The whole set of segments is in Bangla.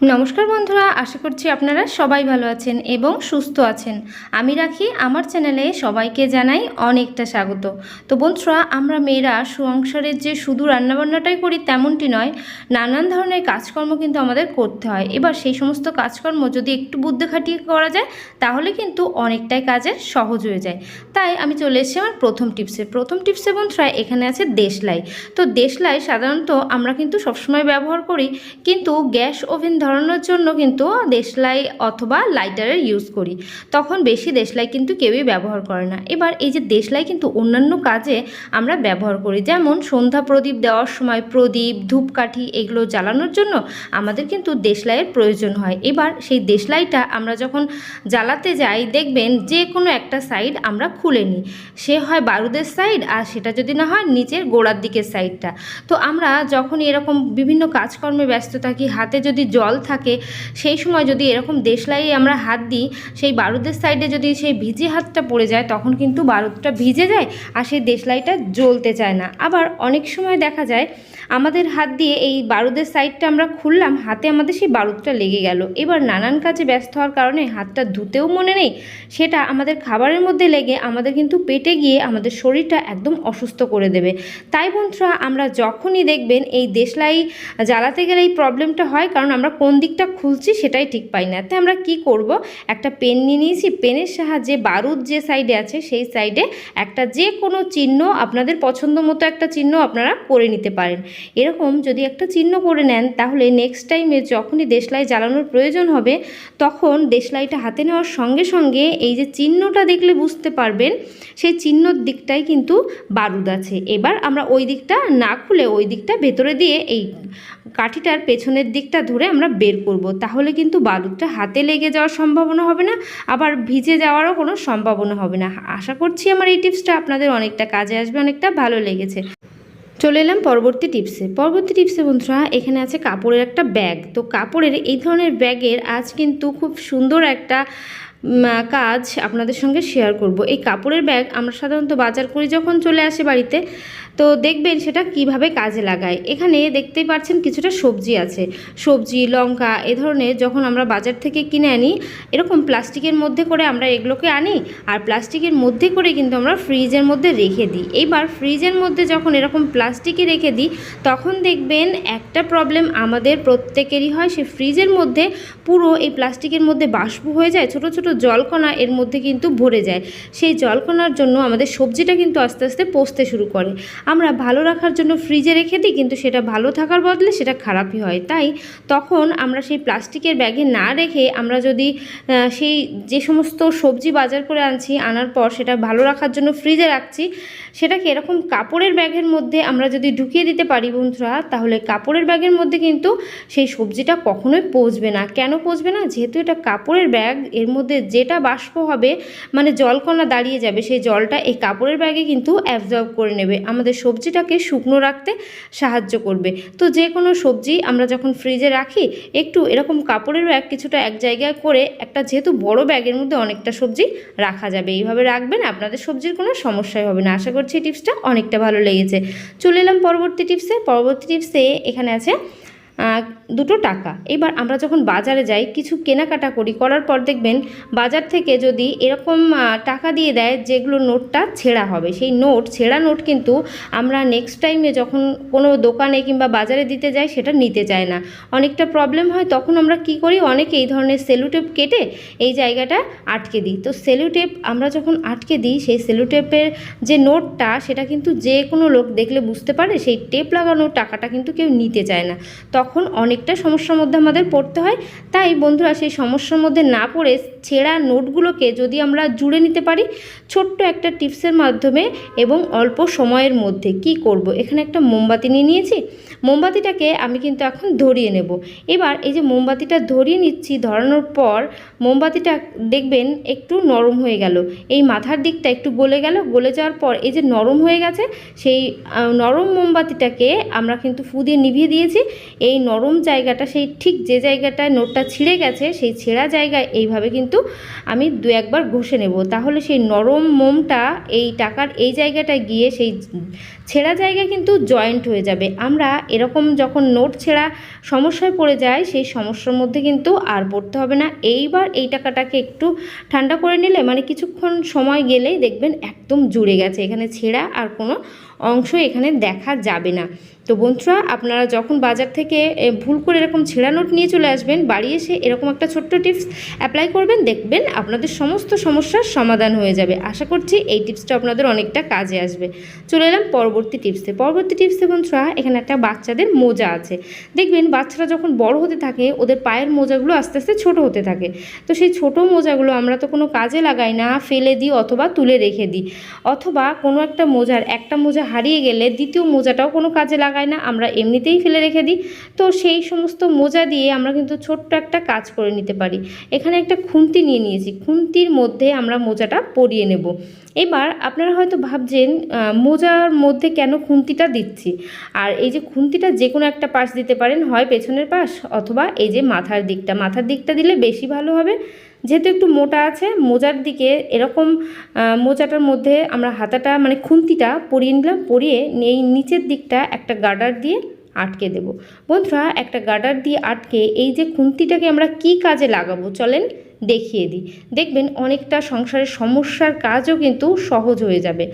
নমস্কার বন্ধুরা, আশা করছি আপনারা সবাই ভালো আছেন এবং সুস্থ আছেন। আমি রাখি, আমার চ্যানেলে সবাইকে জানাই অনেকটা স্বাগত। তো বন্ধুরা, আমরা মেয়েরা সংসারের যে শুধু রান্নাবান্নাটাই করি তেমনটি নয়, নানান ধরনের কাজকর্ম কিন্তু আমাদের করতে হয়। এবার সেই সমস্ত কাজকর্ম যদি একটু বুদ্ধি খাটিয়ে করা যায়, তাহলে কিন্তু অনেকটাই কাজের সহজ হয়ে যায়। তাই আমি চলে এসেছি আমার প্রথম টিপসে। প্রথম টিপসে বন্ধুরা, এখানে আছে দেশলাই। তো দেশলাই সাধারণত আমরা কিন্তু সবসময় ব্যবহার করি, কিন্তু গ্যাস ওভেন ধরানোর জন্য কিন্তু দেশলাই অথবা লাইটারের ইউজ করি। তখন বেশি দেশলাই কিন্তু কেউই ব্যবহার করে না। এবার এই যে দেশলাই কিন্তু অন্যান্য কাজে আমরা ব্যবহার করি। যেমন সন্ধ্যা প্রদীপ দেওয়ার সময় প্রদীপ, ধূপকাঠি এগুলো জ্বালানোর জন্য আমাদের কিন্তু দেশলাইয়ের প্রয়োজন হয়। এবার সেই দেশলাইটা আমরা যখন জ্বালাতে যাই, দেখবেন যে কোনো একটা সাইড আমরা খুলে নিই। সে হয় বারুদের সাইড আর সেটা যদি না হয় নিচের গোড়ার দিকের সাইডটা তো আমরা যখন এরকম বিভিন্ন কাজকর্মে ব্যস্ত থাকি, হাতে যদি জল থাকে, সেই সময় যদি এরকম দেশলাইয়ে আমরা হাত দিই, সেই বারুদের সাইডে যদি সেই ভিজে হাতটা পড়ে যায়, তখন কিন্তু বারুদটা ভিজে যায় আর সেই দেশলাইটা জ্বলতে চায় না। আবার অনেক সময় দেখা যায়, আমাদের হাত দিয়ে এই বারুদের সাইডটা আমরা খুললাম, হাতে আমাদের সেই বারুদটা লেগে গেল। এবার নানান কাজে ব্যস্ত হওয়ার কারণে হাতটা ধুতেও মনে নেই, সেটা আমাদের খাবারের মধ্যে লেগে আমাদের কিন্তু পেটে গিয়ে আমাদের শরীরটা একদম অসুস্থ করে দেবে। তাই বন্ধুরা, আমরা যখনই দেখবেন এই দেশলাই জ্বালাতে গেলে এই প্রবলেমটা হয়, কারণ আমরা কোন দিকটা খুলছি সেটাই ঠিক পাই না। তাই আমরা কি করব? একটা পেন নিয়ে নিয়েছি, পেনের সাহায্যে বারুদ যে সাইডে আছে সেই সাইডে একটা যে কোনো চিহ্ন আপনাদের পছন্দ মতো একটা চিহ্ন আপনারা করে নিতে পারেন। এরকম যদি একটা চিহ্ন করে নেন, তাহলে নেক্সট টাইমে যখনই দেশলাই জ্বালানোর প্রয়োজন হবে, তখন দেশলাইটা হাতে নেওয়ার সঙ্গে সঙ্গে এই যে চিহ্নটা দেখলে বুঝতে পারবেন, সেই চিহ্নর দিকটাই কিন্তু বারুদ আছে। এবার আমরা ওই দিকটা না খুলে ওই দিকটা ভেতরে দিয়ে এই কাঠিটার পেছনের দিকটা ধরে আমরা বের করব। তাহলে কিন্তু বালুরটা হাতে লেগে যাওয়ার সম্ভাবনা হবে না, আবার ভিজে যাওয়ারও কোনো সম্ভাবনা হবে না। আশা করছি আমার এই টিপসটা আপনাদের অনেকটা কাজে আসবে, অনেকটা ভালো লেগেছে। চলে এলাম পরবর্তী টিপসে। পরবর্তী টিপসে বন্ধুরা, এখানে আছে কাপড়ের একটা ব্যাগ। তো কাপড়ের এই ধরনের ব্যাগের আজ কিন্তু খুব সুন্দর একটা কাজ আপনাদের সঙ্গে শেয়ার করব। এই কাপড়ের ব্যাগ আমরা সাধারণত বাজার করি যখন চলে আসে বাড়িতে, তো দেখবেন সেটা কীভাবে কাজে লাগায়। এখানে দেখতেই পাচ্ছেন কিছুটা সবজি আছে। সবজি, লঙ্কা এ ধরনের যখন আমরা বাজার থেকে কিনে আনি, এরকম প্লাস্টিকের মধ্যে করে আমরা এগুলোকে আনি আর প্লাস্টিকের মধ্যে করে কিন্তু আমরা ফ্রিজের মধ্যে রেখে দিই। এইবার ফ্রিজের মধ্যে যখন এরকম প্লাস্টিকে রেখে দিই, তখন দেখবেন একটা প্রবলেম আমাদের প্রত্যেকেরই হয়। সে ফ্রিজের মধ্যে পুরো এই প্লাস্টিকের মধ্যে বাষ্প হয়ে যায়, ছোট ছোট জলকণা এর মধ্যে কিন্তু ভরে যায়। সেই জলকণার জন্য আমাদের সবজিটা কিন্তু আস্তে আস্তে পচতে শুরু করে। আমরা ভালো রাখার জন্য ফ্রিজে রেখে দিই, কিন্তু সেটা ভালো থাকার বদলে সেটা খারাপই হয়। তাই তখন আমরা সেই প্লাস্টিকের ব্যাগে না রেখে আমরা যদি সেই যে সমস্ত সবজি বাজার করে আনছি, আনার পর সেটা ভালো রাখার জন্য ফ্রিজে রাখছি, সেটাকে এরকম কাপড়ের ব্যাগের মধ্যে আমরা যদি ঢুকিয়ে দিতে পারি বন্ধুরা, তাহলে কাপড়ের ব্যাগের মধ্যে কিন্তু সেই সবজিটা কখনোই পচবে না। কেন পচবে না? যেহেতু এটা কাপড়ের ব্যাগ, এর মধ্যে যেটা বাষ্প হবে মানে জলকণা দাঁড়িয়ে যাবে, সেই জলটা এই কাপড়ের ব্যাগে কিন্তু অ্যাবজর্ব করে নেবে। আমাদের সবজিটাকে শুকনো রাখতে সাহায্য করবে। তো যে কোনো সবজি আমরা যখন ফ্রিজে রাখি, একটু এরকম কাপড়ের ব্যাগ কিছুটা এক জায়গায় করে একটা যেহেতু বড় ব্যাগের মধ্যে অনেকটা সবজি রাখা যাবে। এইভাবে রাখবেন, আপনাদের সবজির কোনো সমস্যাই হবে না। আশা করছি টিপসটা অনেকটা ভালো লেগেছে। চলে এলাম পরবর্তী টিপসে। পরবর্তী টিপসে এখানে আছে দুটো টাকা। এবার আমরা যখন বাজারে যাই, কিছু কেনাকাটা করি, করার পর দেখবেন বাজার থেকে যদি এরকম টাকা দিয়ে দেয় যেগুলো নোটটা ছেঁড়া হবে। সেই নোট, ছেঁড়া নোট কিন্তু আমরা নেক্সট টাইমে যখন কোনো দোকানে কিংবা বাজারে দিতে যাই, সেটা নিতে চায় না। অনেকটা প্রবলেম হয়, তখন আমরা কি করি? অনেকে এই ধরনের সেলুটেপ কেটে এই জায়গাটা আটকে দিই। তো সেলুটেপ আমরা যখন আটকে দিই, সেই সেলুটেপের যে নোটটা, সেটা কিন্তু যে কোনো লোক দেখলে বুঝতে পারে, সেই টেপ লাগানো টাকাটা কিন্তু কেউ নিতে চায় না। তখন অনেকটা সমস্যার মধ্যে আমাদের পড়তে হয়। তাই বন্ধুরা সেই সমস্যার মধ্যে না পড়ে ছেঁড়া নোটগুলোকে যদি আমরা জুড়ে নিতে পারি, ছোট্ট একটা টিপসের মাধ্যমে এবং অল্প সময়ের মধ্যে কি করব? এখানে একটা মোমবাতি নিয়ে নিয়েছি। মোমবাতিটাকে আমি কিন্তু এখন ধরিয়ে নেব। এবার এই যে মোমবাতিটা ধরিয়ে নিচ্ছি, ধরানোর পর মোমবাতিটা দেখবেন একটু নরম হয়ে গেল। এই মাথার দিকটা একটু গলে গেল। গলে যাওয়ার পর এই যে নরম হয়ে গেছে, সেই নরম মোমবাতিটাকে আমরা কিন্তু ফু দিয়ে নিভিয়ে দিয়েছি। এই এই নরম জায়গাটা, সেই ঠিক যে জায়গাটায় নোটটা ছিঁড়ে গেছে, সেই ছেঁড়া জায়গায় এইভাবে কিন্তু আমি দু একবার ঘষে নেব। তাহলে সেই নরম মোমটা এই টাকার এই জায়গাটায় গিয়ে সেই ছেঁড়া জায়গা কিন্তু জয়েন্ট হয়ে যাবে। আমরা এরকম যখন নোট ছেঁড়া সমস্যায় পড়ে যায় সেই সমস্যার মধ্যে কিন্তু আর পড়তে হবে না। এইবার এই টাকাটাকে একটু ঠান্ডা করে নিলে মানে কিছুক্ষণ সময় গেলেই দেখবেন একদম জুড়ে গেছে। এখানে ছেঁড়া আর কোনো অংশ এখানে দেখা যাবে না। তো বন্ধুরা, আপনারা যখন বাজার থেকে ভুল করে এরকম ছেঁড়া নোট নিয়ে চলে আসবেন, বাড়ি এসে এরকম একটা ছোট্ট টিপস অ্যাপ্লাই করবেন, দেখবেন আপনাদের সমস্ত সমস্যার সমাধান হয়ে যাবে। আশা করছি এই টিপসটা আপনাদের অনেকটা কাজে আসবে। চলে এলাম পরবর্তী টিপসে। পরবর্তী টিপসে বন্ধুরা, এখানে একটা বাচ্চাদের মোজা আছে। দেখবেন বাচ্চারা যখন বড় হতে থাকে, ওদের পায়ের মোজাগুলো আস্তে আস্তে ছোট হতে থাকে। তো সেই ছোট মোজাগুলো আমরা তো কোনো কাজে লাগাই না, ফেলে দিই অথবা তুলে রেখে দিই। অথবা কোনো একটা মোজার, একটা মোজা হারিয়ে গেলে দ্বিতীয় মোজাটাও কোনো কাজে লাগায় না, আমরা এমনিতেই ফেলে রেখে দিই। তো সেই সমস্ত মোজা দিয়ে আমরা কিন্তু ছোট্ট একটা কাজ করে নিতে পারি। এখানে একটা খুন্তি নিয়ে নিয়েছি। খুন্তির মধ্যে আমরা মোজাটা পরিয়ে নেব। এবার আপনারা হয়তো ভাবছেন মোজার মধ্যে কেন খুন্তিটা দিচ্ছি? আর এই যে খুন্তিটা যে কোনো একটা পাশ দিতে পারেন, হয় পেছনের পাশ অথবা এই যে মাথার দিকটা। মাথার দিকটা দিলে বেশি ভালো হবে। যেহেতু একটু মোটা আছে, মোজার দিকে এরকম মোজাটার মধ্যে আমরা হাতাটা মানে খুন্তিটা পরিয়ে নিলাম, পরিয়ে এই নিচের দিকটা একটা গার্ডার দিয়ে আটকে দেব। বন্ধুরা, একটা গার্ডার দিয়ে আটকে এই যে খুন্তিটাকে আমরা কি কাজে লাগাবো চলেন দেখিয়ে দিই। দেখবেন অনেকটা সংসারের সমস্যার কাজও কিন্তু সহজ হয়ে যাবে।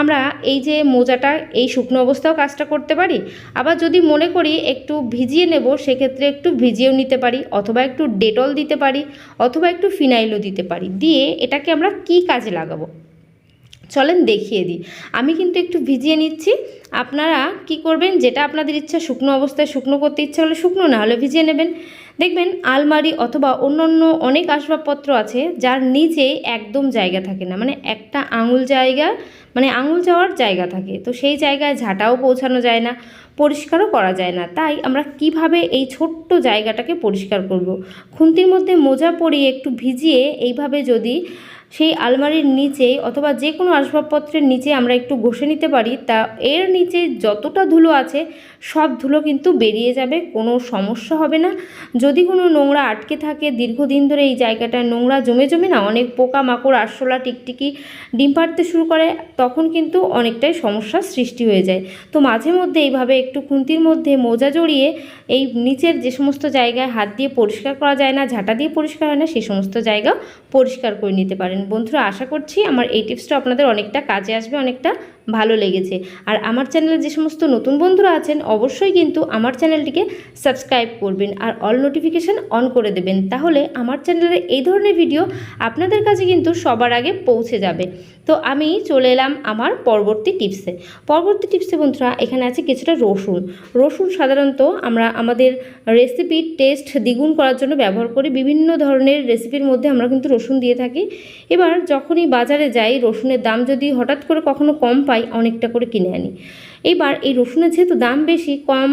আমরা এই যে মোজাটা, এই শুকনো অবস্থাও কাজটা করতে পারি। আবার যদি মনে করি একটু ভিজিয়ে নেব, সেক্ষেত্রে একটু ভিজিয়েও নিতে পারি, অথবা একটু ডেটল দিতে পারি, অথবা একটু ফিনাইলও দিতে পারি। দিয়ে এটাকে আমরা কি কাজে লাগাবো? চলেন দেখিয়ে দিই। আমি কিন্তু একটু ভিজিয়ে নিচ্ছি। আপনারা কি করবেন, যেটা আপনাদের ইচ্ছা, শুকনো অবস্থায় শুকনো করতে ইচ্ছা হলে শুকনো, না হলে ভিজিয়ে নেবেন। দেখবেন আলমারি অথবা অন্যান্য অনেক আসবাবপত্র আছে, যার নিচে একদম জায়গা থাকে না। মানে একটা আঙুল জায়গা মানে আঙুল যাওয়ার জায়গা থাকে। তো সেই জায়গায় ঝাঁটাও পৌঁছানো যায় না, পরিষ্কারও করা যায় না। তাই আমরা কীভাবে এই ছোট্ট জায়গাটাকে পরিষ্কার করব। খুন্তির মধ্যে মোজা পরিয়ে একটু ভিজিয়ে এইভাবে যদি সেই আলমারির নিচে অথবা যে কোনো আসবাবপত্রের নিচে আমরা একটু ঘষে নিতে পারি, তা এর নিচে যতটা ধুলো আছে সব ধুলো কিন্তু বেরিয়ে যাবে, কোনো সমস্যা হবে না। যদি কোনো নোংরা আটকে থাকে, দীর্ঘদিন ধরে এই জায়গাটায় নোংরা জমে জমে না, অনেক পোকা মাকড় আরশোলা, টিকটিকি, ডিম পাড়তে শুরু করে, তখন কিন্তু অনেকটাই সমস্যার সৃষ্টি হয়ে যায়। তো মাঝে মধ্যে এইভাবে একটু খুন্তির মধ্যে মোজা জড়িয়ে এই নিচের যে সমস্ত জায়গায় হাত দিয়ে পরিষ্কার করা যায় না, ঝাঁটা দিয়ে পরিষ্কার হয় না সেই সমস্ত জায়গা পরিষ্কার করে নিতে পারেন। বন্ধুরা আশা করছি আমার এই টিপসটা আপনাদের অনেকটা কাজে আসবে অনেকটা ভালো লেগেছে। আর আমার চ্যানেলে যে সমস্ত নতুন বন্ধুরা আছেন, অবশ্যই কিন্তু আমার চ্যানেলটিকে সাবস্ক্রাইব করবেন আর অল নোটিফিকেশান অন করে দেবেন। তাহলে আমার চ্যানেলের এই ধরনের ভিডিও আপনাদের কাছে কিন্তু সবার আগে পৌঁছে যাবে। তো আমি চলে এলাম আমার পরবর্তী টিপসে। পরবর্তী টিপসে বন্ধুরা, এখানে আছে কিছুটা রসুন। রসুন সাধারণত আমরা আমাদের রেসিপির টেস্ট দ্বিগুণ করার জন্য ব্যবহার করি। বিভিন্ন ধরনের রেসিপির মধ্যে আমরা কিন্তু রসুন দিয়ে থাকি। এবার যখনই বাজারে যাই, রসুনের দাম যদি হঠাৎ করে কখনো কম পাই অনেকটা করে কিনে আনি। এবার এই রসুনের যেহেতু দাম বেশি, কম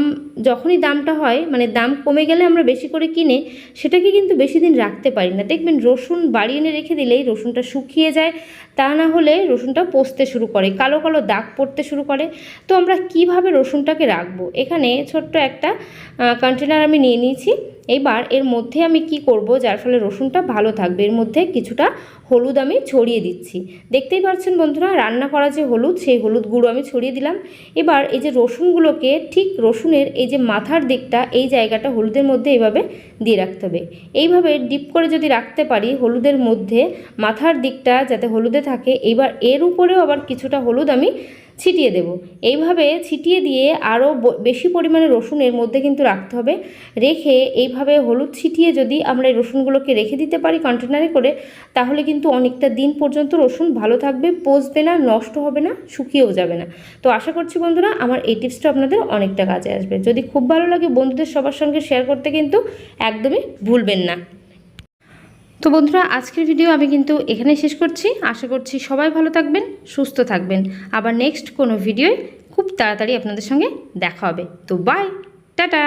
যখনই দামটা হয় মানে দাম কমে গেলে আমরা বেশি করে কিনে, সেটাকে কিন্তু বেশি দিন রাখতে পারি না। দেখবেন রসুন বাড়ি এনে রেখে দিলেই রসুনটা শুকিয়ে যায়, তা না হলে রসুনটা পচতে শুরু করে, কালো কালো দাগ পড়তে শুরু করে। তো আমরা কীভাবে রসুনটাকে রাখব? এখানে ছোট্ট একটা কন্টেনার আমি নিয়ে নিয়েছি। এইবার এর মধ্যে আমি কি করব? যার ফলে রসুনটা ভালো থাকবে। এর মধ্যে কিছুটা হলুদ আমি ছড়িয়ে দিচ্ছি। দেখতেই পাচ্ছেন বন্ধুরা, রান্না করা যে হলুদ, সেই হলুদ গুঁড়ো আমি ছড়িয়ে দিলাম। এবার এই যে রসুনগুলোকে ঠিক রসুনের এই যে মাথার দিকটা, এই জায়গাটা হলুদের মধ্যে এইভাবে দিয়ে রাখতে হবে। এইভাবে ডিপ করে যদি রাখতে পারি, হলুদের মধ্যে মাথার দিকটা যাতে হলুদে থাকে, এবার এর উপরেও আবার কিছুটা হলুদ আমি ছিটিয়ে দেব। এইভাবে ছিটিয়ে দিয়ে আরও বেশি পরিমাণে রসুন এর মধ্যে কিন্তু রাখতে হবে। রেখে এইভাবে হলুদ ছিটিয়ে যদি আমরা এই রসুনগুলোকে রেখে দিতে পারি কন্টেনারে করে, তাহলে কিন্তু অনেকটা দিন পর্যন্ত রসুন ভালো থাকবে, পচবে না, নষ্ট হবে না, শুকিয়েও যাবে না। তো আশা করছি বন্ধুরা, আমার এই টিপসটা আপনাদের অনেকটা কাজে আসবে। যদি খুব ভালো লাগে বন্ধুদের সবার সঙ্গে শেয়ার করতে কিন্তু একদমই ভুলবেন না। তো বন্ধুরা, আজকের ভিডিও আমি কিন্তু এখানে শেষ করছি। আশা করছি সবাই ভালো থাকবেন, সুস্থ থাকবেন। আবার নেক্সট কোনো ভিডিওয় খুব তাড়াতাড়ি আপনাদের সঙ্গে দেখা হবে। তো বাই টাটা!